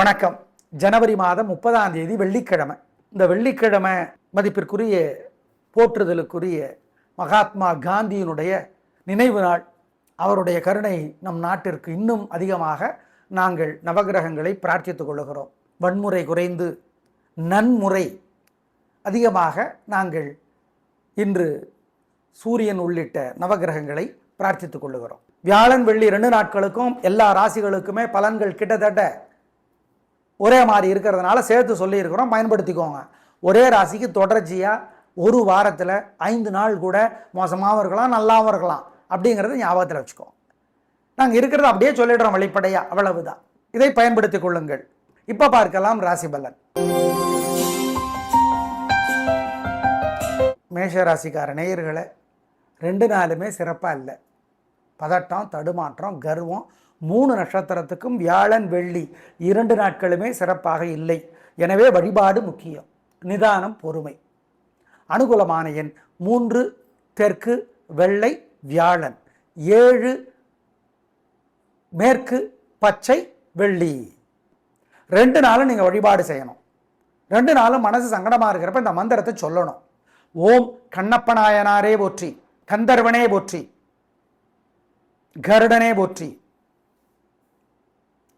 வணக்கம். ஜனவரி மாதம் முப்பதாம் தேதி வெள்ளிக்கிழமை. இந்த வெள்ளிக்கிழமை மதிப்பிற்குரிய போற்றுதலுக்குரிய மகாத்மா காந்தியினுடைய நினைவு நாள். அவருடைய கருணை நம் நாட்டிற்கு இன்னும் அதிகமாக நாங்கள் நவகிரகங்களை பிரார்த்தித்துக் கொள்ளுகிறோம். வன்முறை குறைந்து நன்முறை அதிகமாக நாங்கள் இன்று சூரியன் உள்ளிட்ட நவகிரகங்களை பிரார்த்தித்துக் கொள்ளுகிறோம். வியாழன் வெள்ளி ரெண்டு நாட்களுக்கும் எல்லா ராசிகளுக்குமே பலன்கள் கிட்டத்தட்ட ஒரே மாதிரி இருக்கிறதுனால சேர்த்து சொல்லியிருக்கிறோம். பயன்படுத்திக்கோங்க. ஒரே ராசிக்கு தொடர்ச்சியாக ஒரு வாரத்தில் ஐந்து நாள் கூட மோசமாகவும் இருக்கலாம் நல்லாவும் இருக்கலாம். அப்படிங்கிறத ஞாபகத்தில் வச்சுக்கோங்க நாங்கள் இருக்கிறத அப்படியே சொல்லிடுறோம் வெளிப்படையாக அவ்வளவுதான். இதை பயன்படுத்திக் கொள்ளுங்கள். இப்போ பார்க்கலாம் ராசி பலன். மேஷ ராசிக்கார நேயர்களை ரெண்டு நாளுமே சிறப்பாக இல்லை. பதட்டம் தடுமாற்றம் கர்வம் மூணு நட்சத்திரத்துக்கும் வியாழன் வெள்ளி இரண்டு நாட்களுமே சிறப்பாக இல்லை. எனவே வழிபாடு முக்கியம். நிதானம் பொறுமை. அனுகூலமான எண் மூன்று தெற்கு வெள்ளை வியாழன். ஏழு மேற்கு பச்சை வெள்ளி. ரெண்டு நாளும் நீங்கள் வழிபாடு செய்யணும். ரெண்டு நாளும் மனசு சங்கடமாக இருக்கிறப்ப இந்த மந்திரத்தை சொல்லணும். ஓம் கண்ணப்பநாயனாரே போற்றி கந்தர்வனே போற்றி கருடனே போற்றி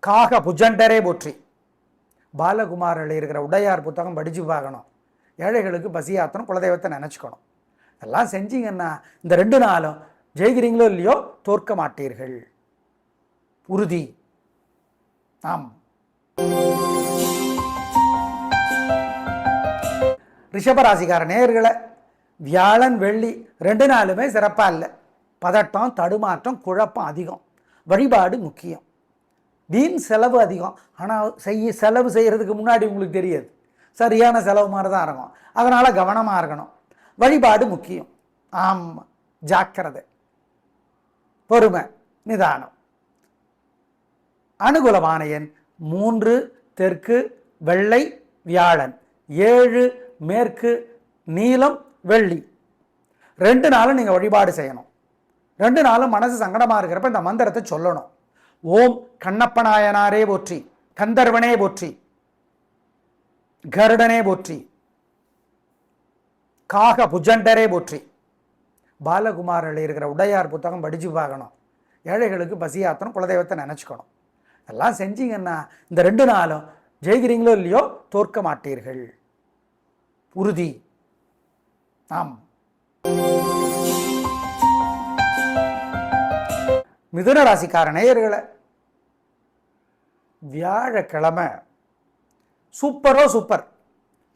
காக புஜண்டரே போற்றி. பாலகுமாரில் இருக்கிற உடையார் புத்தகம் படித்து பார்க்கணும். ஏழைகளுக்கு பசியாத்தணும் குலதெய்வத்தை நினச்சிக்கணும். எல்லாம் செஞ்சீங்கன்னா இந்த ரெண்டு நாளும் ஜெயிக்கிறீங்களோ இல்லையோ தோற்க மாட்டீர்கள். உறுதி. ஆம். ரிஷபராசிக்கார நேர்களை வியாழன் வெள்ளி ரெண்டு நாளுமே சிறப்பாக இல்லை. பதட்டம் தடுமாற்றம் குழப்பம் அதிகம். வழிபாடு முக்கியம். வீண் செலவு அதிகம். ஆனால் செய்ய செலவு செய்கிறதுக்கு முன்னாடி உங்களுக்கு தெரியாது. சரியான செலவு மாதிரி தான் இருக்கும். அதனால் கவனமாக இருக்கணும். வழிபாடு முக்கியம். ஆமாம் ஜாக்கிரதை. பொறுமை நிதானம். அனுகூலமான எண் மூன்று தெற்கு வெள்ளை வியாழன். ஏழு மேற்கு நீலம் வெள்ளி. ரெண்டு நாளும் நீங்கள் வழிபாடு செய்யணும். ரெண்டு நாளும் மனசு சங்கடமாக இருக்கிறப்ப இந்த மந்திரத்தை சொல்லணும். ஓம் கண்ணப்பநாயனாரே போற்றி கந்தர்வனே போற்றி கருடனே போற்றி காக புஜண்டரே போற்றி. பாலகுமாரில் இருக்கிற உடையார் புத்தகம் படித்து பார்க்கணும். ஏழைகளுக்கு பசியாத்தணும் குலதெய்வத்தை நினச்சிக்கணும். எல்லாம் செஞ்சீங்கன்னா இந்த ரெண்டு நாளும் ஜெயிக்கிறீங்களோ இல்லையோ தோற்க மாட்டீர்கள். உறுதி. ஆம். மிதுன ராசிக்கார நேயர்களை வியாழக்கிழமை. சூப்பரோ சூப்பர்.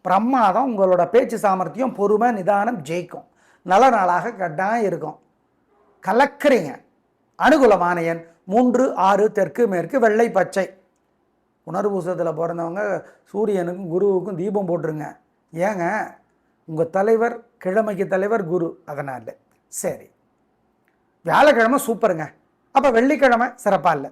பிரமாதம் உங்களோட பேச்சு சாமர்த்தியம் பொறுமை நிதானம் ஜெயிக்கும். நல்ல நாளாக கட்டாயம் இருக்கும். கலக்கிறீங்க. அனுகூலமான எண் மூன்று ஆறு தெற்கு மேற்கு வெள்ளை பச்சை. உணர்வூசத்தில் பிறந்தவங்க சூரியனுக்கும் குருவுக்கும் தீபம் போட்டுருங்க. ஏங்க உங்கள் தலைவர் கிழமைக்கு தலைவர் குரு. அதனால். சரி. வியாழக்கிழமை சூப்பருங்க. அப்போ வெள்ளிக்கிழமை சிறப்பாக இல்லை.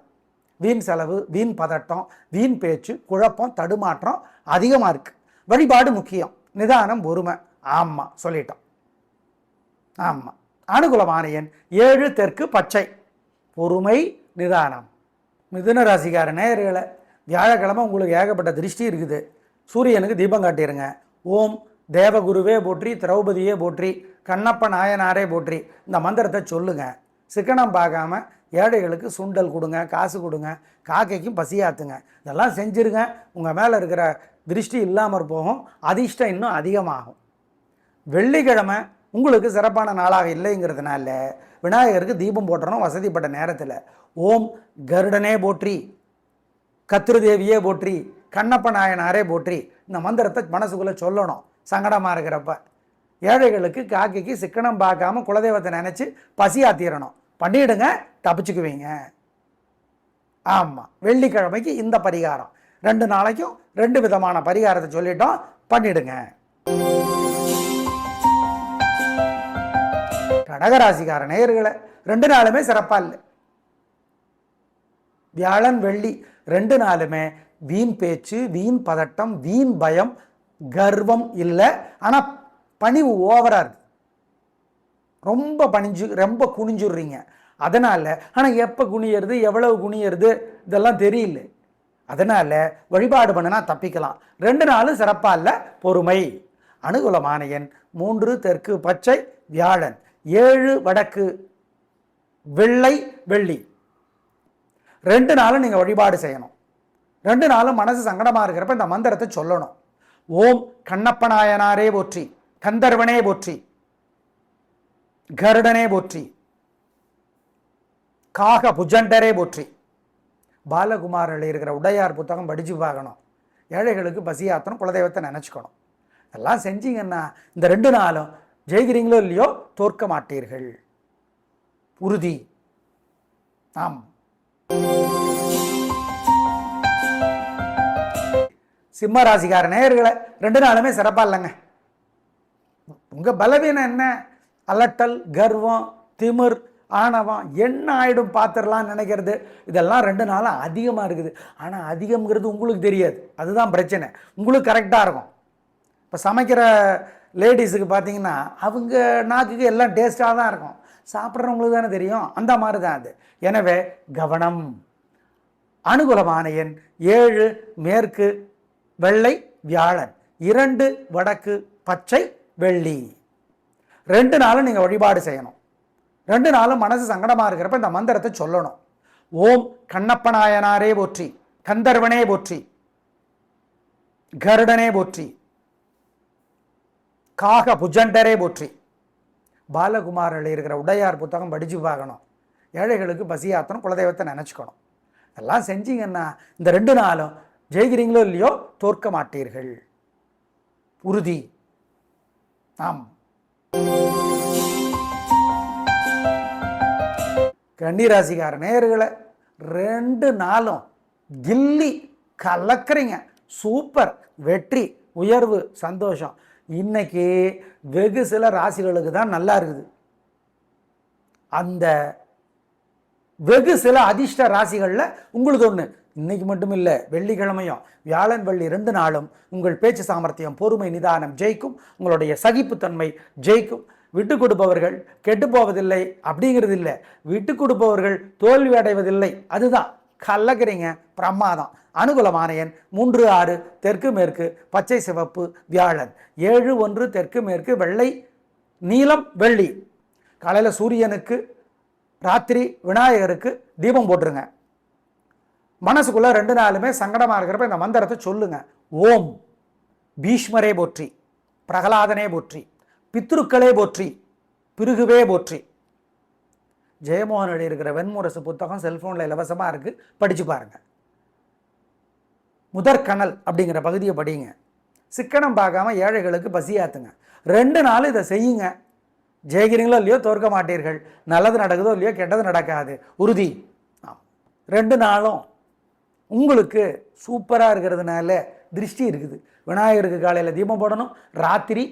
வீண் செலவு வீண் பதட்டம் வீண் பேச்சு குழப்பம் தடுமாற்றம் அதிகமாக இருக்குது வழிபாடு முக்கியம். நிதானம் பொறுமை ஆமாம் சொல்லிட்டோம். ஆமாம் அனுகூலமான ஏழு தெற்கு பச்சை. பொறுமை நிதானம். மிதுன ராசிக்கார நேர்களை வியாழக்கிழமை உங்களுக்கு ஏகப்பட்ட திருஷ்டி இருக்குது. சூரியனுக்கு தீபம் காட்டிடுங்க ஓம் தேவகுருவே போற்றி திரௌபதியே போற்றி கண்ணப்ப நாயனாரே போற்றி. இந்த மந்திரத்தை சொல்லுங்கள் சிக்கனம் பார்க்காம ஏழைகளுக்கு சுண்டல் கொடுங்க காசு கொடுங்க காக்கைக்கும் பசியாத்துங்க. இதெல்லாம் செஞ்சுருங்க. உங்கள் மேலே இருக்கிற திருஷ்டி இல்லாமற் போகும். அதிர்ஷ்டம் இன்னும் அதிகமாகும். வெள்ளிக்கிழமை உங்களுக்கு சிறப்பான நாளாக இல்லைங்கிறதுனால விநாயகருக்கு தீபம் போட்டுறணும் வசதிப்பட்ட நேரத்தில். ஓம் கருடனே போற்றி கத்திருதேவியே போற்றி கண்ணப்ப நாயனாரே போற்றி. இந்த மந்திரத்தை மனசுக்குள்ளே சொல்லணும். சங்கடமாக இருக்கிறப்ப. ஏழைகளுக்கு காக்கைக்கு சிக்கனம் பார்க்காம குலதெய்வத்தை நினச்சி பசியாத்திரணும். பண்ணிவிடுங்க தப்பிச்சுக்குவீங்க. ஆமாம் வெள்ளிக்கிழமைக்கு இந்த பரிகாரம். ரெண்டு நாளைக்கும் ரெண்டு விதமான பரிகாரத்தை சொல்லிட்டோம் பண்ணிடுங்க. கடகராசிக்கார நேயர்களை ரெண்டு நாளுமே சிறப்பாக இல்லை. வியாழன் வெள்ளி ரெண்டு நாளுமே வீண் பேச்சு வீண் பதட்டம் வீண் பயம் கர்வம் இல்லை. ஆனால் பணிவு ஓவராக இருக்குது ரொம்ப பணிஞ்சு ரொம்ப குனிஞ்சுடுறீங்க. அதனால் ஆனால் எப்போ குனியறது எவ்வளவு குனியறது இதெல்லாம் தெரியல. அதனால் வழிபாடு பண்ணினா தப்பிக்கலாம். ரெண்டு நாளும் சிறப்பாக இல்லை பொறுமை. அனுகூலமான மூன்று தெற்கு பச்சை வியாழன். ஏழு வடக்கு வெள்ளை வெள்ளி. ரெண்டு நாளும் நீங்கள் வழிபாடு செய்யணும். ரெண்டு நாளும் மனசு சங்கடமாக இருக்கிறப்ப இந்த மந்திரத்தை சொல்லணும். ஓம் கண்ணப்பநாயனாரே போற்றி கந்தர்வனே போற்றி. கருடனே போற்றி. காக புஜண்டரே போற்றி. பாலகுமாரில் இருக்கிற உடையார் புத்தகம் படித்து பார்க்கணும். ஏழைகளுக்கு பசியாத்தணும் குலதெய்வத்தை நினச்சிக்கணும். எல்லாம் செஞ்சீங்கன்னா இந்த ரெண்டு நாளும் ஜெயிக்கிறீங்களோ இல்லையோ தோற்க மாட்டீர்கள். உறுதி. ஆம். சிம்ம ராசிக்கார நேயர்களை ரெண்டு நாளுமே சிறப்பாக இல்லைங்க. உங்கள் பலவீனம் என்ன? அலட்டல் கர்வம் திமிர் ஆணவம் என்ன ஆகிடும் பார்த்துடலாம்னு நினைக்கிறது? இதெல்லாம் ரெண்டு நாளும் அதிகமாக இருக்குது. ஆனால் அதிகம்ங்கிறது உங்களுக்கு தெரியாது. அதுதான் பிரச்சனை. உங்களுக்கு கரெக்டாக இருக்கும். இப்போ சமைக்கிற லேடிஸுக்கு பார்த்தீங்கன்னா அவங்க நாக்குக்கு எல்லாம் டேஸ்ட்டாக தான் இருக்கும். சாப்பிட்றவங்களுக்கு தானே தெரியும். அந்த மாதிரி தான் அது. எனவே கவனம். அனுகூலமான எண் ஏழு மேற்கு வெள்ளை வியாழன். இரண்டு வடக்கு பச்சை வெள்ளி. ரெண்டு நாளும் நீங்கள் வழிபாடு செய்யணும். ரெண்டு நாளும் மனசு சங்கடமாக இருக்கிறப்ப இந்த மந்திரத்தை சொல்லணும். ஓம் கண்ணப்பநாயனாரே போற்றி கந்தர்வனே போற்றி கருடனே போற்றி காக புஜண்டரே போற்றி. பாலகுமாரில் இருக்கிற உடையார் புத்தகம் படித்து பார்க்கணும். ஏழைகளுக்கு பசியாத்தணும் குலதெய்வத்தை நினச்சிக்கணும். எல்லாம் செஞ்சீங்கன்னா இந்த ரெண்டு நாளும் ஜெயிக்கிறீங்களோ இல்லையோ தோற்க மாட்டீர்கள். உறுதி. ஆம். கன்னிராசிக்கார நேயர்களை ரெண்டு நாளும் கில்லி கலக்குறீங்க. சூப்பர். வெற்றி உயர்வு சந்தோஷம். இன்னைக்கு வெகு சில ராசிகளுக்கு தான் நல்லா இருக்குது. அந்த வெகு சில அதிர்ஷ்ட ராசிகளில் உங்களுக்கு ஒன்று இன்னைக்கு மட்டும் இல்லை வெள்ளிக்கிழமையும் வியாழன் வெள்ளி ரெண்டு நாளும் உங்கள் பேச்சு சாமர்த்தியம் பொறுமை நிதானம் ஜெயிக்கும் உங்களுடைய சகிப்புத்தன்மை ஜெயிக்கும். விட்டு கொடுப்பவர்கள் கெட்டு போவதில்லை அப்படிங்கிறது இல்லை விட்டு கொடுப்பவர்கள் தோல்வி அடைவதில்லை. அதுதான் கலக்கிறீங்க பிரமாதம். அனுகூலமான மூன்று ஆறு தெற்கு மேற்கு பச்சை சிவப்பு வியாழன். ஏழு ஒன்று தெற்கு மேற்கு வெள்ளை நீலம் வெள்ளி. காலையில் சூரியனுக்கு ராத்திரி விநாயகருக்கு தீபம் போட்டுருங்க. மனசுக்குள்ளே ரெண்டு நாளுமே சங்கடமாக இருக்கிறப்ப இந்த மந்திரத்தை சொல்லுங்க. ஓம். பீஷ்மரே போற்றி. பிரகலாதனே போற்றி. பித்ருக்களே போற்றி. பிருகுவே போற்றி. ஜெயமோகன் எழுதியிருக்கிற வெண்முரசு புத்தகம் செல்ஃபோனில் இலவசமாக இருக்குது படித்து பாருங்கள் முதற்கணல் அப்படிங்கிற பகுதியை படிங்க. சிக்கனம் பார்க்காம ஏழைகளுக்கு பசியாத்துங்க. ரெண்டு நாள் இதை செய்யுங்க. ஜெயிக்கிறீங்களோ இல்லையோ தோற்க மாட்டீர்கள். நல்லது நடக்குதோ இல்லையோ கெட்டது நடக்காது. உறுதி. ரெண்டு நாளும் உங்களுக்கு சூப்பராக இருக்கிறதுனால திருஷ்டி இருக்குது. விநாயகருக்கு காலையில் தீபம் போடணும். ராத்திரி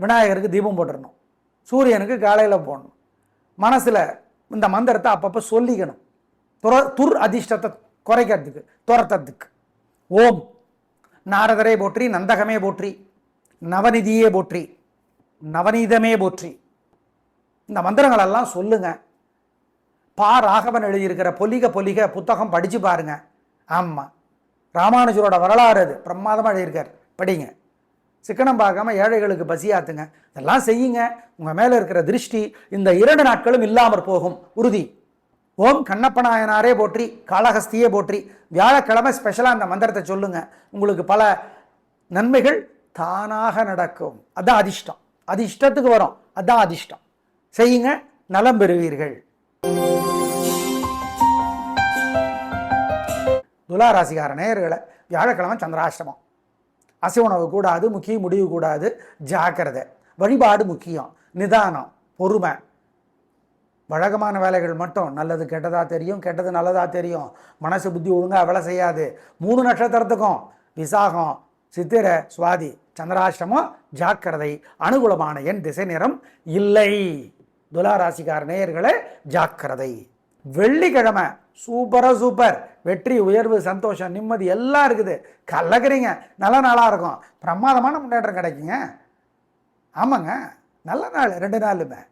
விநாயகருக்கு தீபம் போட்டுடணும் சூரியனுக்கு காலையில் போடணும். மனசில் இந்த மந்திரத்தை அப்பப்போ சொல்லிக்கணும். துர துர் அதிர்ஷ்டத்தை குறைக்கிறதுக்கு துரத்துறதுக்கு. ஓம். நாரதரே போற்றி நந்தகமே போற்றி நவநிதியே போற்றி நவநீதமே போற்றி. இந்த மந்திரங்களெல்லாம் சொல்லுங்கள் பா ராகவன் எழுதியிருக்கிற பொலிக பொலிக புத்தகம் படித்து பாருங்க. ஆமாம் ராமானுஜரோட வரலாறு அது. பிரமாதமாக எழுதியிருக்கார். படிங்க. சிக்கனம் பார்க்காம ஏழைகளுக்கு பசியாத்துங்க இதெல்லாம் செய்யுங்க. உங்கள் மேலே இருக்கிற திருஷ்டி இந்த இரண்டு நாட்களும் இல்லாமற் போகும். உறுதி. ஓம் கண்ணப்பநாயனாரே போற்றி காளஹஸ்தியே போற்றி. வியாழக்கிழமை ஸ்பெஷலாக அந்த மந்திரத்தை சொல்லுங்க. உங்களுக்கு பல நன்மைகள் தானாக நடக்கும். அதுதான் அதிர்ஷ்டம். அது இஷ்டத்துக்கு வரும். அதான் அதிர்ஷ்டம். செய்யுங்க. நலம் பெறுவீர்கள். துலாராசிகார நேயர்களை வியாழக்கிழமை சந்திராஷ்டமம். அசை உணவு கூடாது முக்கிய முடிவு கூடாது ஜாக்கிரதை. வழிபாடு முக்கியம் நிதானம் பொறுமை. வழக்கமான வேலைகள் மட்டும் நல்லது கெட்டதாக தெரியும் கெட்டது நல்லதாக தெரியும். மனசு புத்தி ஒழுங்காக வேலை செய்யாது. மூணு நட்சத்திரத்துக்கும் விசாகம் சித்திரை சுவாதி சந்திராஷ்டமம் ஜாக்கிரதை. அனுகூலமான என் திசை நிறம் இல்லை. துலாராசிக்கார நேயர்களே ஜாக்கிரதை. வெள்ளிக்கிழமை சூப்பராக சூப்பர். வெற்றி உயர்வு சந்தோஷம் நிம்மதி எல்லாம் இருக்குது. கலக்கிறீங்க நல்ல நாளாக இருக்கும். பிரமாதமான முன்னேற்றம் கிடைக்குங்க. ஆமாங்க. நல்ல நாள் ரெண்டு நாளுமே.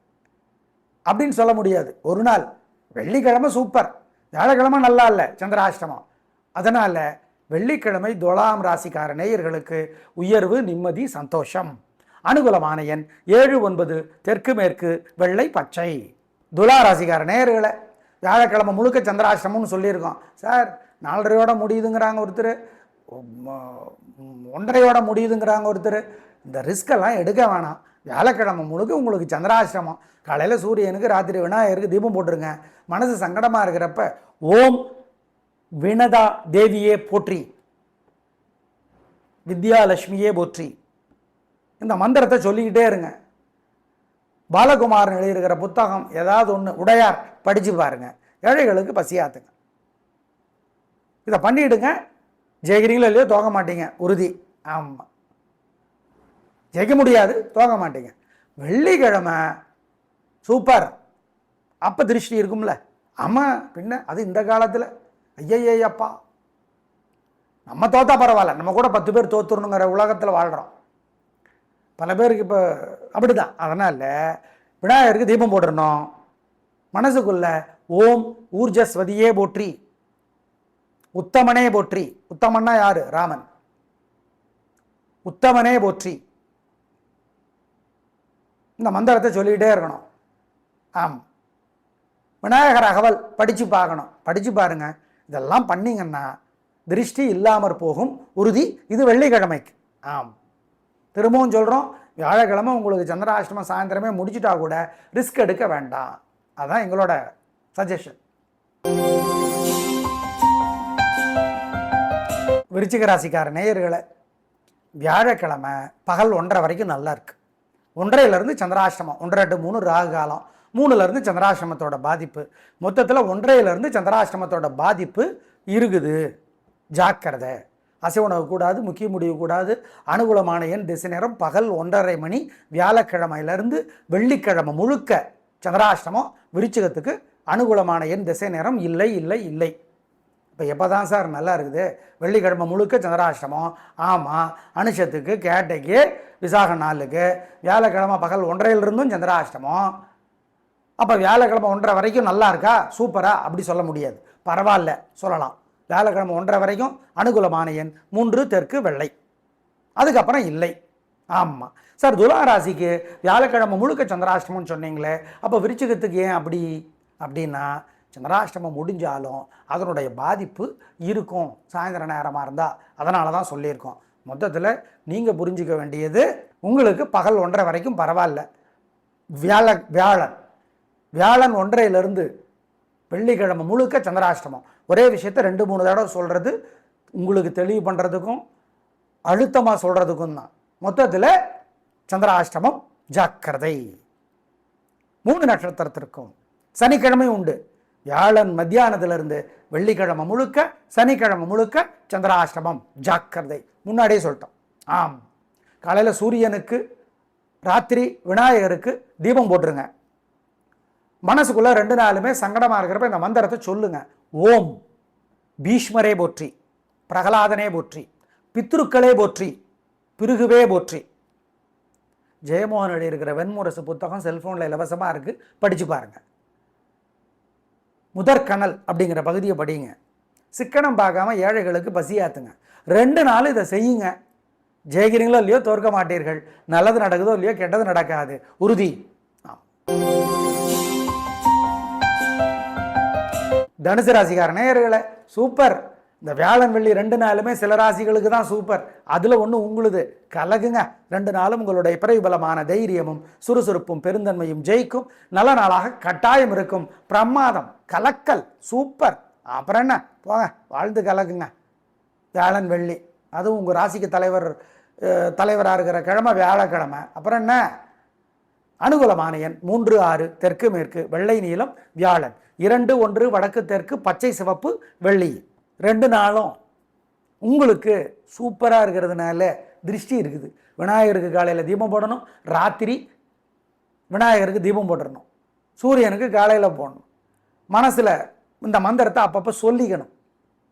அப்படின்னு சொல்ல முடியாது. ஒரு நாள். வெள்ளிக்கிழமை சூப்பர். வியாழக்கிழமை நல்லா இல்லை. சந்திராஷ்டமம். அதனால் வெள்ளிக்கிழமை துலாம் ராசிக்கார நேயர்களுக்கு உயர்வு நிம்மதி சந்தோஷம். அனுகூலமான எண் ஏழு ஒன்பது தெற்கு மேற்கு வெள்ளை பச்சை. துலா ராசிக்கார நேயர்களை. வியாழக்கிழமை முழுக்க சந்திராசிரமம்னு சொல்லியிருக்கோம். சார் நாலரையோட முடியுதுங்கிறாங்க ஒருத்தர். ஒன்றரையோட முடியுதுங்கிறாங்க ஒருத்தர். இந்த ரிஸ்கெல்லாம் எடுக்க வேணாம். வியாழக்கிழமை முழுக்க உங்களுக்கு சந்திராசிரமம். காலையில் சூரியனுக்கு ராத்திரி விநாயகருக்கு தீபம் போட்டுருங்க. மனசு சங்கடமாக இருக்கிறப்ப ஓம் வினதா தேவியே போற்றி. வித்யாலட்சுமியே போற்றி. இந்த மந்திரத்தை சொல்லிக்கிட்டே இருங்க. பாலகுமாரன் எழுதியிருக்கிற புத்தகம் ஏதாவது ஒன்று உடையார் படித்து பாருங்க. ஏழைகளுக்கு பசியாத்துங்க. இதை பண்ணிவிடுங்க ஜெயிக்கிறீங்களோ இல்லையோ தோக மாட்டீங்க. உறுதி. ஆமாம் ஜெயிக்க முடியாது தோக மாட்டீங்க. வெள்ளிக்கிழமை சூப்பர். அப்போ திருஷ்டி இருக்கும்ல. ஆமாம் பின்ன அது இந்த காலத்தில். ஐயையப்பா நம்ம தோத்தா பரவாயில்ல. நம்ம கூட பத்து பேர் தோத்துடணுங்கிற உலகத்தில் வாழ்கிறோம் பல பேருக்கு இப்போ அப்படிதான். அதனால் விநாயகருக்கு தீபம் போட்டுடணும் மனசுக்குள்ள ஓம் ஊர்ஜஸ்வதியே போற்றி. உத்தமனே போற்றி. உத்தமன்னா யாரு? ராமன். உத்தமனே போற்றி. இந்த மந்திரத்தை சொல்லிக்கிட்டே இருக்கணும். ஆம். விநாயகர் அகவல் படித்து பார்க்கணும். படித்து பாருங்க. இதெல்லாம் பண்ணிங்கன்னா திருஷ்டி இல்லாமற் போகும். உறுதி. இது வெள்ளிக்கிழமைக்கு. ஆம். திரும்பவும் சொல்கிறோம் வியாழக்கிழமை உங்களுக்கு சந்திராஷ்டமம் சாயந்தரமே முடிச்சிட்டா கூட ரிஸ்க் எடுக்க வேண்டாம். அதான் எங்களோட சஜஷன் விருச்சிக ராசிக்கார நேயர்களை வியாழக்கிழமை பகல் ஒன்றரை வரைக்கும் நல்லா இருக்கு. ஒன்றையிலேருந்து சந்திராஷ்டமம் ஒன்றரை டு மூணு ராகு காலம். மூணுலேருந்து சந்திராஷ்டமத்தோட பாதிப்பு. மொத்தத்தில் ஒன்றையிலேருந்து சந்திராஷ்டமத்தோட பாதிப்பு இருக்குது. ஜாக்கிரதை. அசைவுணவு கூடாது முக்கிய முடிவு கூடாது. அனுகூலமான எண் திசை நேரம் பகல் ஒன்றரை மணி. வியாழக்கிழமையிலேருந்து வெள்ளிக்கிழமை முழுக்க சந்திராஷ்டமம் விருச்சிகத்துக்கு அனுகூலமான எண் திசை நேரம் இல்லை இல்லை இல்லை. இப்போ எப்போ தான் சார் நல்லா இருக்குது? வெள்ளிக்கிழமை முழுக்க சந்திராஷ்டமம். ஆமாம் அனுஷத்துக்கு கேட்டைக்கு விசாக நாளுக்கு வியாழக்கிழமை பகல் ஒன்றையிலிருந்தும் சந்திராஷ்டமம். அப்போ வியாழக்கிழமை ஒன்றரை வரைக்கும் நல்லா இருக்கா? சூப்பரா? அப்படி சொல்ல முடியாது. பரவாயில்ல சொல்லலாம். வியாழக்கிழமை ஒன்றரை வரைக்கும் அனுகூலமான எண் மூன்று தெற்கு வெள்ளை. அதுக்கப்புறம் இல்லை. ஆமாம் சார் துலா ராசிக்கு வியாழக்கிழமை முழுக்க சந்திராஷ்டமம்னு சொன்னீங்களே அப்போ விருச்சிகத்துக்கு ஏன் அப்படி? அப்படின்னா சந்திராஷ்டமம் முடிஞ்சாலும் அதனுடைய பாதிப்பு இருக்கும். சாயந்தர நேரமாக இருந்தால் அதனால தான் சொல்லியிருக்கோம். மொத்தத்தில் நீங்கள் புரிஞ்சிக்க வேண்டியது உங்களுக்கு பகல் ஒன்றரை வரைக்கும் பரவாயில்ல. வியாழ வியாழன். வியாழன் ஒன்றையிலிருந்து வெள்ளிக்கிழமை முழுக்க சந்திராஷ்டமம். ஒரே விஷயத்த ரெண்டு மூணு தடவை சொல்கிறது உங்களுக்கு தெளிவு பண்ணுறதுக்கும் அழுத்தமாக சொல்கிறதுக்கும் தான். மொத்தத்தில் சந்திராஷ்டமம் ஜாக்கிரதை. மூணு நட்சத்திரத்திற்கும் சனிக்கிழமை உண்டு. வியாழன் மத்தியானத்திலிருந்து வெள்ளிக்கிழமை முழுக்க சனிக்கிழமை முழுக்க சந்திராஷ்டமம் ஜாக்கிரதை. முன்னாடியே சொல்லிட்டோம். ஆம். காலையில் சூரியனுக்கு ராத்திரி விநாயகருக்கு தீபம் போட்டுருங்க. மனசுக்குள்ளே ரெண்டு நாளுமே சங்கடமாக இருக்கிறப்ப இந்த மந்திரத்தை சொல்லுங்க. ஓம். பீஷ்மரே போற்றி. பிரகலாதனே போற்றி. பித்ருக்களே போற்றி. பிருகுவே போற்றி. ஜெயமோகன் எழுதியிருக்கிற வெண்முரசு புத்தகம் செல்ஃபோனில் இலவசமாக இருக்குது படித்து பாருங்கள் முதற்கணல் அப்படிங்கிற பகுதியை படிங்க. சிக்கனம் பார்க்காம ஏழைகளுக்கு பசியாத்துங்க ரெண்டு நாள் இதை செய்யுங்க. ஜெயிக்கிறீங்களோ இல்லையோ தோற்க மாட்டீர்கள். நல்லது நடக்குதோ இல்லையோ கெட்டது நடக்காது. உறுதி. ஆமாம் தனுசு ராசிக்கார நேயர்களை சூப்பர். இந்த வியாழன் வெள்ளி ரெண்டு நாளுமே சில ராசிகளுக்கு தான் சூப்பர். அதில் ஒன்று உங்களுது. கலகுங்க. ரெண்டு நாளும் உங்களுடைய பிரபலமான தைரியமும் சுறுசுறுப்பும் பெருந்தன்மையும் ஜெயிக்கும். நல்ல நாளாக கட்டாயம் இருக்கும். பிரமாதம் கலக்கல் சூப்பர். அப்புறம் என்ன? போங்க வாழ்ந்து கலக்குங்க வியாழன் வெள்ளி அதுவும் உங்கள் ராசிக்கு தலைவர் தலைவராக இருக்கிற கிழமை வியாழக்கிழமை. அப்புறம் என்ன? அனுகூலமான எண் மூன்று ஆறு தெற்கு மேற்கு வெள்ளை நீளம் வியாழன். இரண்டு ஒன்று வடக்கு தெற்கு பச்சை சிவப்பு வெள்ளி. ரெண்டு நாளும் உங்களுக்கு சூப்பராக இருக்கிறதுனால திருஷ்டி இருக்குது. விநாயகருக்கு காலையில் தீபம் போடணும். ராத்திரி விநாயகருக்கு தீபம் போட்டுடணும் சூரியனுக்கு காலையில் போடணும். மனசில் இந்த மந்திரத்தை அப்பப்போ சொல்லிக்கணும்.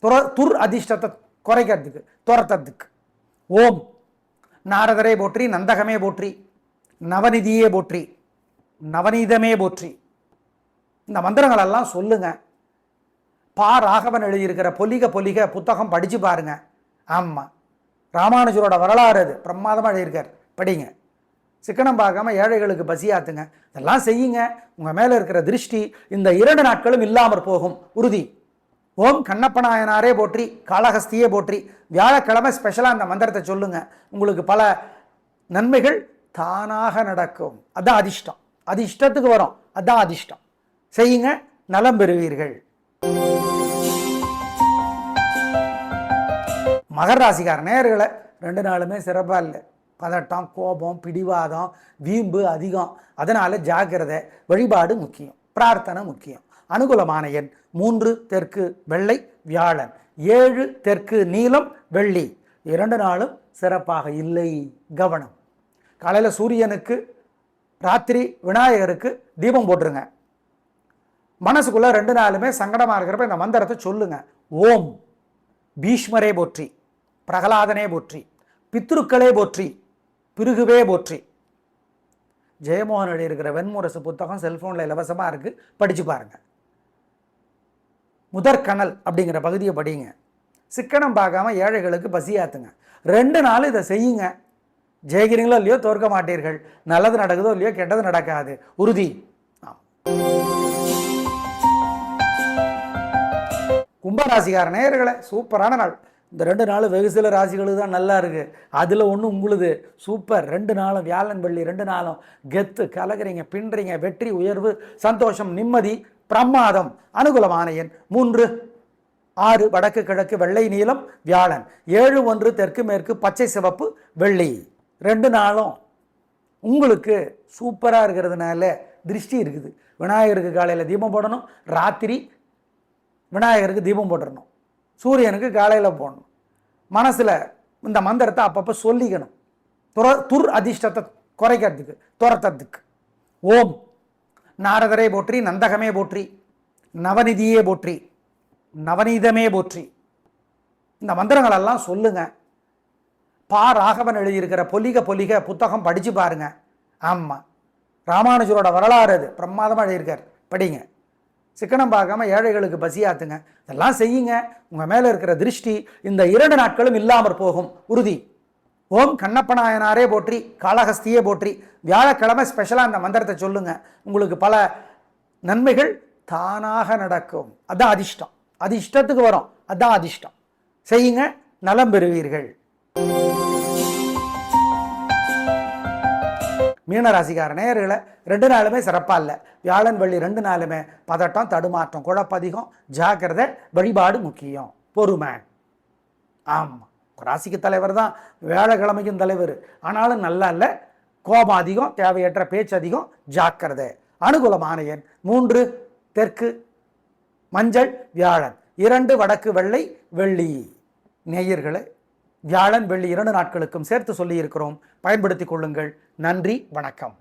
துர துர் அதிர்ஷ்டத்தை குறைக்கிறதுக்கு துரத்துறதுக்கு. ஓம். நாரதரே போற்றி நந்தகமே போற்றி. நவநிதியே போற்றி நவநீதமே போற்றி. இந்த மந்திரங்களெல்லாம் சொல்லுங்க. பா ராகவன் எழுதியிருக்கிற பொலிக பொலிக புத்தகம் படித்து பாருங்க. ஆமாம் ராமானுஜரோட வரலாறு அது. பிரமாதமாக எழுதியிருக்கார். படிங்க. சிக்கனம் பார்க்காம ஏழைகளுக்கு பசியாத்துங்க. இதெல்லாம் செய்யுங்க. உங்கள் மேலே இருக்கிற திருஷ்டி இந்த இரண்டு நாட்களும் இல்லாமற் போகும். உறுதி. ஓம் கண்ணப்பநாயனாரே போற்றி காளஹஸ்தியே போற்றி. வியாழக்கிழமை ஸ்பெஷலாக அந்த மந்திரத்தை சொல்லுங்கள் உங்களுக்கு பல நன்மைகள் தானாக நடக்கும். அதான் அதிர்ஷ்டம். அது இஷ்டத்துக்கு வரும். அதான் அதிர்ஷ்டம். செய்யுங்க. நலம் பெறுவீர்கள். மகர ராசிக்கார நேர்களை ரெண்டு நாளுமே சிறப்பாக இல்லை. பதட்டம் கோபம் பிடிவாதம் வீம்பு அதிகம். அதனால் ஜாக்கிரதை வழிபாடு முக்கியம். பிரார்த்தனை முக்கியம். அனுகூலமான எண் மூன்று தெற்கு வெள்ளை வியாழன். ஏழு தெற்கு நீலம் வெள்ளி. இரண்டு நாளும் சிறப்பாக இல்லை. கவனம். காலையில் சூரியனுக்கு ராத்திரி விநாயகருக்கு தீபம் போட்டுருங்க. மனசுக்குள்ளே ரெண்டு நாளுமே சங்கடமாக இருக்கிறப்ப இந்த மந்திரத்தை சொல்லுங்க. ஓம். பீஷ்மரே போற்றி. பிரகலாதனே போற்றி. பித்ருக்களே போற்றி. பிருகுவே போற்றி. ஜெயமோகன் எழுதியிருக்கிற வெண்முரசு புத்தகம் செல்ஃபோனில் இலவசமாக இருக்குது படித்து பாருங்கள் முதற்கணல் அப்படிங்கிற பகுதியை படிங்க. சிக்கனம் பார்க்காம ஏழைகளுக்கு பசியாத்துங்க. ரெண்டு நாள் இதை செய்யுங்க. ஜெயிக்கிறீங்களோ இல்லையோ தோற்க மாட்டீர்கள். நல்லது நடக்குதோ இல்லையோ கெட்டது நடக்காது. உறுதி. ஆம். கும்பராசிக்கார சூப்பரான நாள். இந்த ரெண்டு நாள் வெகு சில ராசிகளுக்கு தான் நல்லா இருக்குது அதில் ஒன்று உங்களுது. சூப்பர். ரெண்டு நாளும் வியாழன் வெள்ளி ரெண்டு நாளும் கெத்து கலகிறீங்க பின்றீங்க வெற்றி உயர்வு சந்தோஷம் நிம்மதி பிரமாதம் அனுகூலமான எண் மூன்று. ஆறு வடக்கு கிழக்கு வெள்ளை நீளம் வியாழன். ஏழு ஒன்று தெற்கு மேற்கு பச்சை சிவப்பு வெள்ளி. ரெண்டு நாளும் உங்களுக்கு சூப்பராக இருக்கிறதுனால திருஷ்டி இருக்குது. விநாயகருக்கு காலையில் தீபம் போடணும். ராத்திரி விநாயகருக்கு தீபம் போட்டுடணும் சூரியனுக்கு காலையில் போடணும். மனசில் இந்த மந்திரத்தை அப்பப்போ சொல்லிக்கணும். துர துர் அதிர்ஷ்டத்தை குறைக்கிறதுக்கு துரத்துறதுக்கு. ஓம். நாரதரே போற்றி நந்தகமே போற்றி நவநிதியே போற்றி நவநீதமே போற்றி. இந்த மந்திரங்களெல்லாம் சொல்லுங்கள் பா ராகவன் எழுதியிருக்கிற பொலிக பொலிக புத்தகம் படித்து பாருங்க. ஆமாம் ராமானுஜரோட வரலாறு அது. பிரமாதமாக எழுதியிருக்கார். படிங்க. சிக்கனம் பார்க்காம ஏழைகளுக்கு பசியாத்துங்க. இதெல்லாம் செய்யுங்க. உங்கள் மேலே இருக்கிற திருஷ்டி இந்த இரண்டு நாட்களும் இல்லாமற் போகும். உறுதி. ஓம் கண்ணப்பநாயனாரே போற்றி காளஹஸ்தியே போற்றி. வியாழக்கிழமை ஸ்பெஷலாக அந்த மந்திரத்தை சொல்லுங்கள் உங்களுக்கு பல நன்மைகள் தானாக நடக்கும். அதான் அதிர்ஷ்டம். அது இஷ்டத்துக்கு வரும். அதான் அதிர்ஷ்டம். செய்யுங்க. நலம் பெறுவீர்கள். மீனராசிக்கார நேயர்களை ரெண்டு நாளுமே சிறப்பாக இல்லை. வியாழன் வெள்ளி ரெண்டு நாளுமே பதட்டம் தடுமாற்றம் குழப்பதிகம் ஜாக்கிரதை வழிபாடு முக்கியம். பொறுமை. ஆமாம் ராசிக்கு தலைவர் தான். வேலைக்கிழமைக்கும் தலைவர். ஆனாலும் நல்லா இல்லை. கோபம் அதிகம் தேவையற்ற பேச்சு அதிகம் ஜாக்கிரதை. அனுகூலமான எண். மூன்று தெற்கு மஞ்சள் வியாழன். இரண்டு வடக்கு வெள்ளை வெள்ளி. நேயர்களை வியாழன் வெள்ளி இரண்டு நாட்களுக்கும் சேர்த்து சொல்லியிருக்கிறோம். பயன்படுத்திக் கொள்ளுங்கள். நன்றி வணக்கம்.